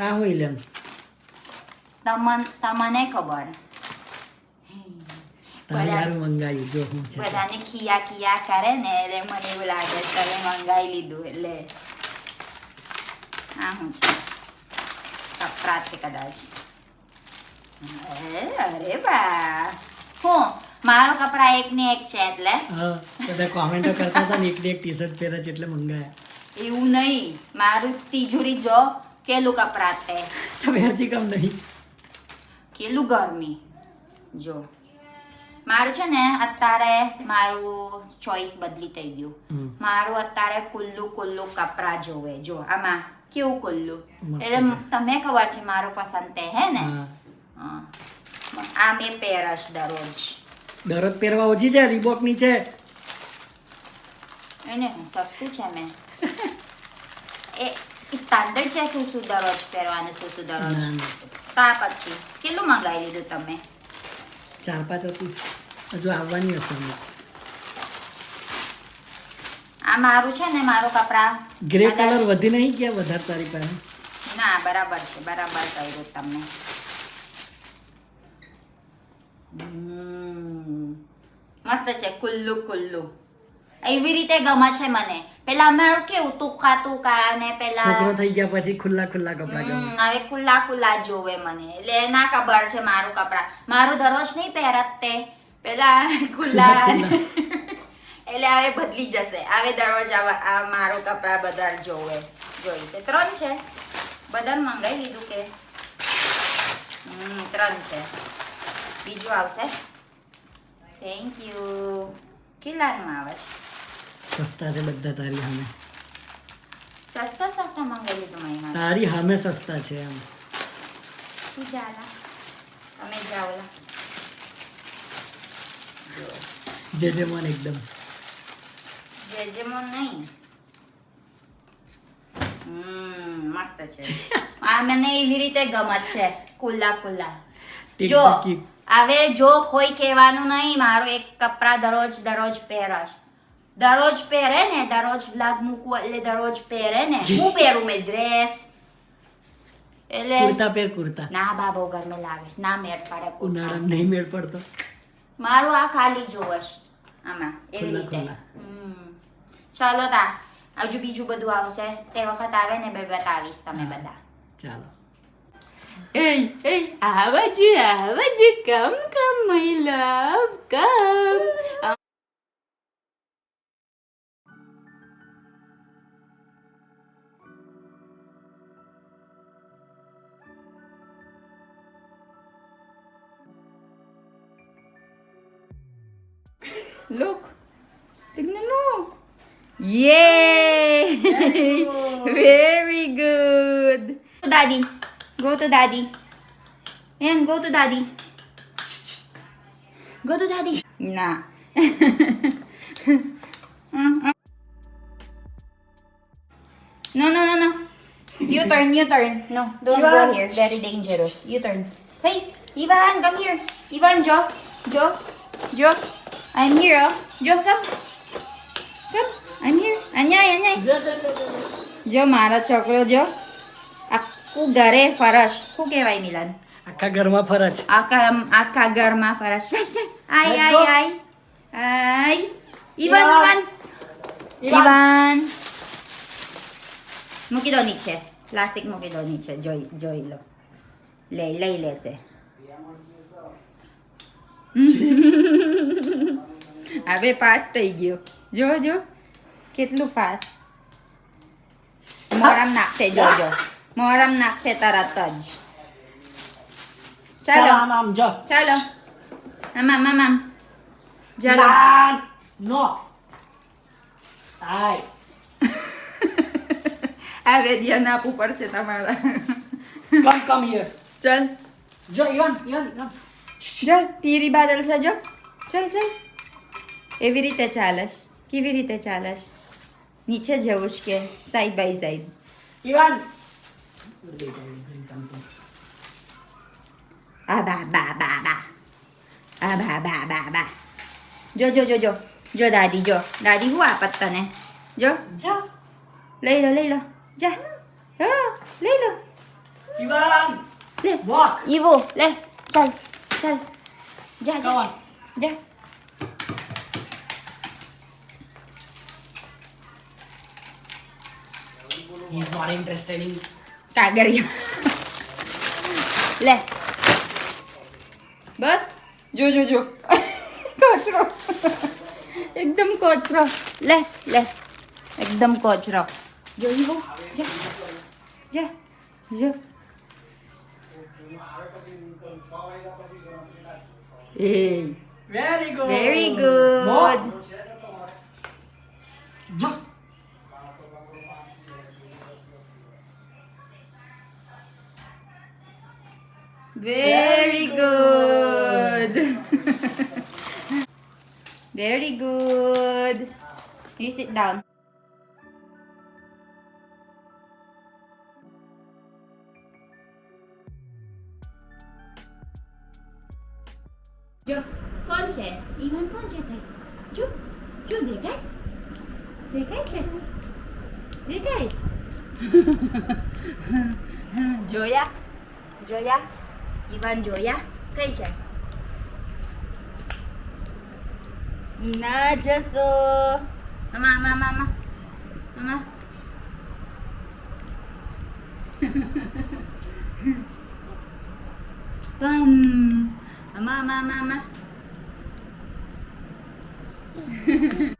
આ હોય લેમ તમન તમને ખબર તારી જો હું છે બધાને ખિયા ખિયા કરે ને એટલે મને એવું લાગે તમે મંગાવી લીધું એટલે આ હું છે કપડા છે કદાચ અરે, બા હું મારો કપડા એક ને એક છે એટલે હા બધા કોમેન્ટો કરતા હતા ને એક એક ટી શર્ટ પહેરે છે એટલે મંગાયા એવું નહીં મારું તિજોરી જો કેલું કપડા છે તો પહેરતી કામ નહીં કેલું ગરમી જો મારું છે ને અત્યારે મારું ચોઈસ બદલી થઈ ગયું મારું અત્યારે કુલ્લું કુલ્લું કપરા જોવે જો આમાં કેવું કુલ્લું એટલે તમે તમને ખબર છે મારું પસંદ તે હે ને. આ મેં પહેરશ દરરોજ. દરરોજ પહેરવા ઓછી છે રીબોકની છે. એને સસ્તું છે મેં. એ સ્ટાન્ડર્ડ છે શું શું દરરોજ પહેરવાનું શું શું દરરોજ. તા પછી કેટલું મંગાવી લીધું તમે ચાર પાંચ હતી હજુ આવવાની હશે આ મારું છે ને મારો કપડા ગ્રે કલર વધી નહીં ગયા વધારે તારી પાસે ના બરાબર છે બરાબર કર્યું તમને મસ્ત છે કુલ્લુ કુલ્લુ એવી રીતે ગમે છે મને પેલા અમારું કેવું ટૂંકા ટૂંકા અને પેલા છોકરો થઈ ગયા પછી ખુલ્લા ખુલ્લા કપડા ગમે. હવે ખુલ્લા ખુલ્લા જોવે મને. એટલે ના ખબર છે મારું કપડા. મારું દરરોજ નહીં પહેરત તે. પેલા ખુલ્લા. એટલે હવે બદલી જશે. હવે દરરોજ આ મારું કપડા બધા જોવે. જોઈશે ત્રણ છે. બધાને મંગાવી લીધું કે? હમ ત્રણ છે. બીજું આવશે. થેન્ક યુ કેટલાનું આવે છે? સસ્તા છે બધા તારી સામે. સસ્તા સસ્તા મંગાવી લીધું મહિના તારી સામે સસ્તા છે એમ. તું જાલા તમે જાવલા જે જે મન એકદમ. જેજેમોન નહીં. મસ્ત છે. આ મને એવી રીતે ગમત છે. કુલ્લા કુલ્લા. જો હવે જો કોઈ કહેવાનું નહીં મારો એક કપડા દરરોજ દરરોજ પહેરશ દરરોજ પહેરે ને દરરોજ વ્લોગ મૂકવું એટલે દરરોજ પહેરે ને હું પહેરું મેં ડ્રેસ એટલે કુર્તા પહેર કુર્તા ના બા બહુ ગરમી લાગે છે ના મેળ પડે. ઉનાળામાં નહીં મેળ પડતો મારું આ ખાલી જોવશ આમાં એવી રીતે. ચાલો તા હજુ બીજું બધું આવશે તે વખત આવે ને બે બતાવીશ તમે. બધા ચાલો Hey, hey, આવાજ આવાજ come come my love come Look. Tignan mo. Yay! Very good. Daddy. Go to daddy. Ayan, go to daddy. Go to daddy. Na. no, no, no, no. You turn, you turn. No, don't go Ivan. here. Very dangerous. You turn. Hey, Ivan, come here. Ivan, Joe. Joe. Joe. I'm here, oh. Joe, come. Come. I'm here. Anyay, anyay. જો મારો છોકરો જો. આખું ઘરે ફરશ શું કહેવાય મિલન? આખા ઘરમાં ફરજ આખા આખા ઘરમાં ફરસ. ચાલ ચાલ આય. આય આય. આય. ઈવાન. ઈવાન. ઈવાન. મૂકી દો નીચે. પ્લાસ્ટિક મૂકી દો નીચે. જોઈ જોઈ લો. લઈ લઈ લેશે. હવે પાસ થઈ ગયો. જો જો કેટલું ફાસ્ટ મોરમ નાખશે જોજો મોરમ નાખશે તરત જ. ચાલો. ચાલો આમ આમ જો. ચાલો. આમ આમ આમ આમ. ચાલો. નો આય હવે ધ્યાન આપવું પડશે તમારે. કમ કમ હિયર ચલ. જો ઇવાન ઇવાન ઇવાન ચલ પીરી બાદલ છે જો ચલ ચલ એવી રીતે ચાલશ કેવી રીતે ચાલશ નીચે જવું કે સાઈડ બાય સાઈડ ઇવાન આ બા બા બા બા આ બા બા બા બા જો જો જો જો જો દાદી જો દાદી હું આપત તને જો જો લઈ લો લઈ લો જા હા લઈ લો ઇવાન લે ઈવો લે ચાલ ચાલ. જા જા. જા. ઇઝ નોટ ઇન્ટરેસ્ટેડ ઇન કાગળિયા. લે. બસ. જો જો જો. કચરો. એકદમ કચરો. લે લે. એકદમ કચરો. જો ઈવો જા. જા. જો. Yay. Very good. Very good. Mo. Mo. Very good. Very good. You sit down. જો કોણ છે ઈવન કોણ છે ભાઈ જો જો દેખાય દેખાય છે દેખાય જોયા જોયા ઈવાન જોયા કઈ છે ના જશો આમાં આમાં આમાં આમાં આમાં પમ આમાં આમાં આમાં આમાં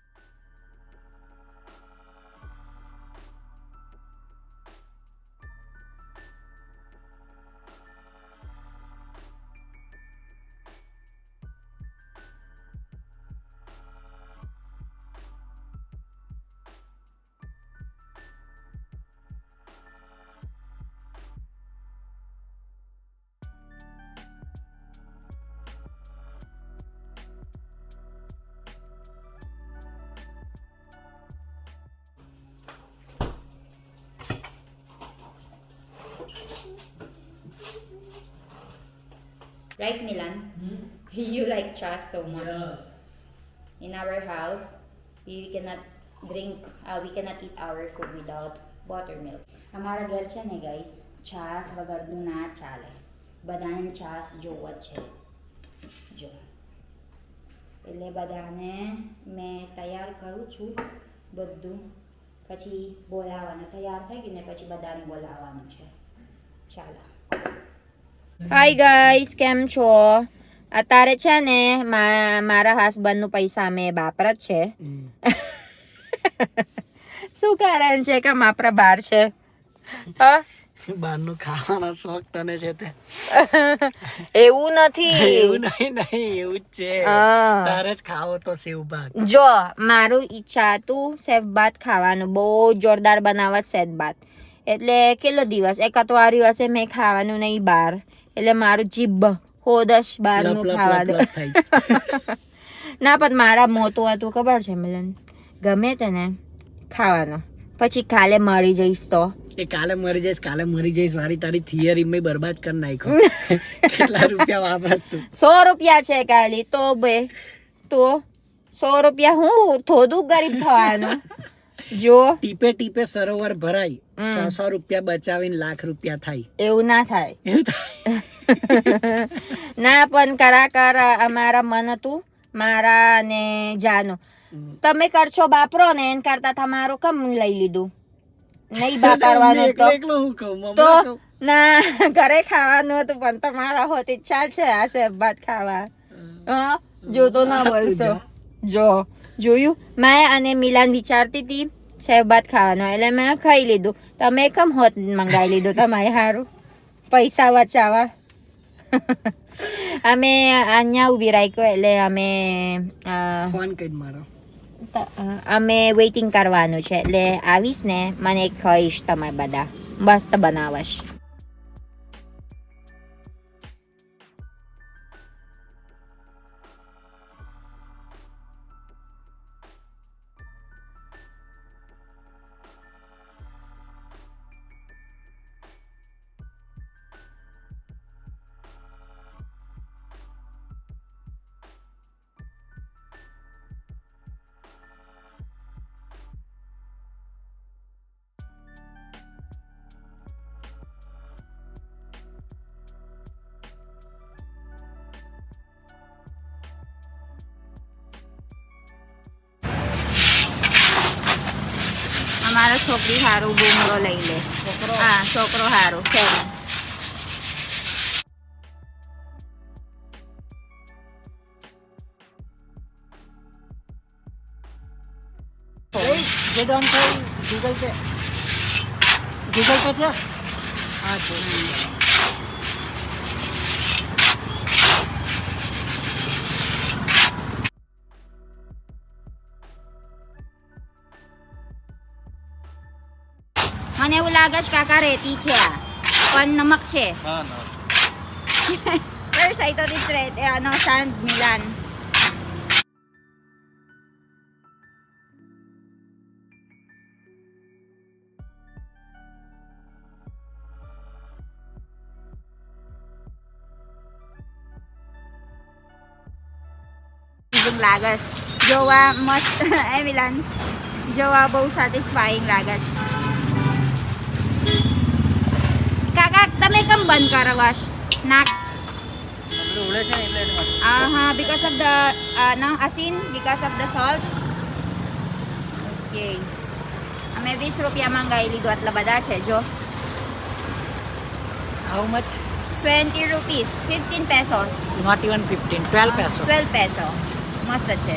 Right, Milan? Hmm? You like cha so much. Yes. In our house, we cannot drink, uh, we cannot eat our food without buttermilk. અમારા ઘર છે ને ગાઈસ છાસ વગરનું ના ચાલે બધાને છાસ જોવો જ છે જો એટલે બધાને મેં તૈયાર કરું છું બધું પછી બોલાવવાનું તૈયાર થઈ ગયું ને પછી બધાને બોલાવવાનું છે ચાલો હાય ગાઈસ કેમ છો? અત્યારે છે ને મા- મારા હસબન્ડનું પૈસા અમે વાપર જ છે. શું કારણ છે કે માપરા બાર છે? બહારનું ખાવાનો શોખ તને છે તે? એવું નથી. એવું નહીં નહીં એવું જ છે. તારે જ ખાવો તો સેવ ભાત. જો મારું ઈચ્છા હતું સેવ ભાત ખાવાનું. બહુ જોરદાર બનાવત સેવ ભાત. એટલે કેટલો દિવસ? એકાત્વાર દિવસે મેં ખાવાનું નહીં બહાર એટલે મારું જીભ બહારનું લપ, લપ, લપ, ખાવાનું ના પણ મારા મોતું હતું ખબર છે મિલન? ગમે તેને ખાવાનો. પછી કાલે મરી જઈશ તો. એ કાલે મરી જઈશ કાલે મરી જઈશ મારી તારી થિયરી મેં બરબાદ કરી નાખ્યો. કેટલા રૂપિયા વાપરત સો રૂપિયા છે કાલી તો બે. તો સો રૂપિયા હું થોડું ગરીબ થવાનું? જો. ટીપે ટીપે સરોવર ભરાય. સો રૂપિયા બચાવીને લાખ રૂપિયા થાય. એવું ના થાય. એવું થાય. ના પણ કરાકર અમારા મન હતું મારા અને જાનું. તમે કરશો બાપરો ને એન કરતા તમારું કમ લઈ લીધું? નહીં બાપરવાનું એકલો તો તો ના ઘરે ખાવાનું હતું પણ તમારા હોત ઈચ્છા છે આ સેબ ભાત ખાવા. હા. જો તો ના બોલશો. જો. જોયું? મેં અને મિલાન વિચારતી હતી સેબ ભાત ખાવાનો. એટલે મેં ખાઈ લીધું. તમે કમ હોત મંગાવી લીધું? તમારે સારું પૈસા બચાવવા અમે અહીંયા ઊભી રાખ્યો એટલે અમે ફોન કરી મારો અમે વેઇટિંગ કરવાનું છે એટલે આવીશ ને મને કહીશ તમે બધા મસ્ત બનાવશ મારો છોકરી હારું બુમરો લઈ લે. છોકરો? હા છોકરો હારું થઈ ગૂગલ પે ગૂગલ પે છે? હા છે મને એવું લાગે છે કાકા રેતી છે આ પણ નમક છે હા ના First, I thought it's red, eh, ano, sand, Milan. એવું લાગે છે. જોવા મસ્ત એ મિલાન જોવા બહુ સેટિસ્ફાઈંગ લાગે છે કાકા તમે કેમ બંધ કરો વશ નાક પેલું ઉડે છે ને કેમ બંધ માટે. Uh-huh, because of the no no, asin, of the salt okay. અમે વીસ રૂપિયા મંગાવી લીધું આટલા બધા છે જો. How much twenty rupees fifteen pesos not even fifteen twelve peso twelve peso મસ્ત છે.